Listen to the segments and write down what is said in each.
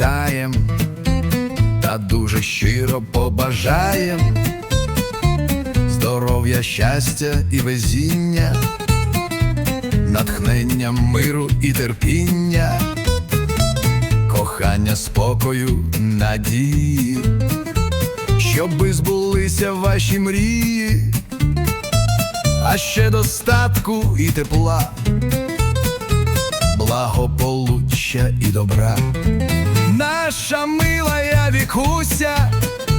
привітаєм та дуже щиро побажаєм здоров'я, щастя і везіння, натхнення миру і терпіння, кохання спокою, надії, щоби збулися ваші мрії, а ще достатку і тепла. Благополуччя і добра. Наша милая вікуся,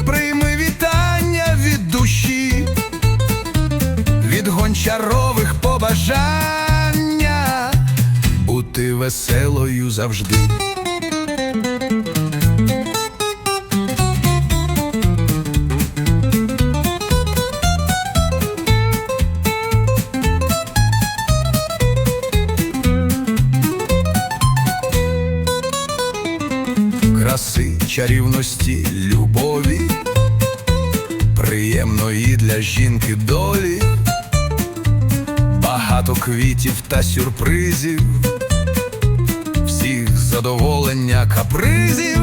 прийми вітання від душі, від гончарових побажання, бути веселою завжди. Краси, чарівності, любові, приємної для жінки долі, багато квітів та сюрпризів, всіх задоволення капризів,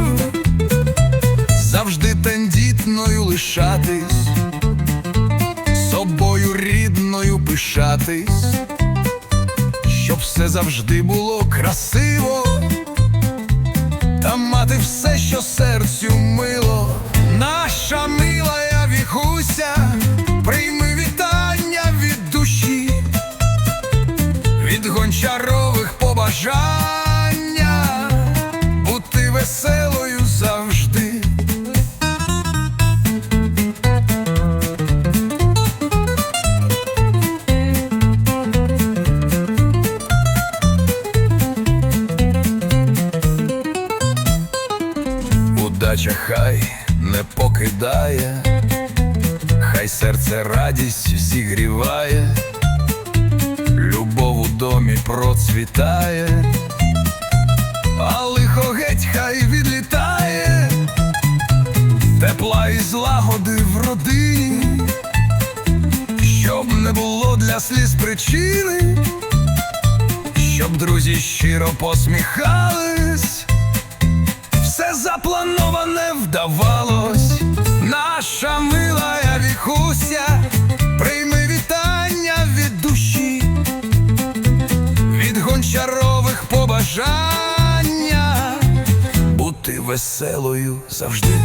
завжди тендітною лишатись, собою рідною пишатись, щоб все завжди було красиво та все, що серцю Удача хай не покидає, хай серце радість зігріває, любов у домі процвітає, а лихо геть хай відлітає, тепла і злагоди в родині, щоб не було для сліз причини, щоб друзі щиро посміхались заплановане вдавалось, наша милая віхуся, прийми вітання від душі, від гончарових побажання, бути веселою завжди.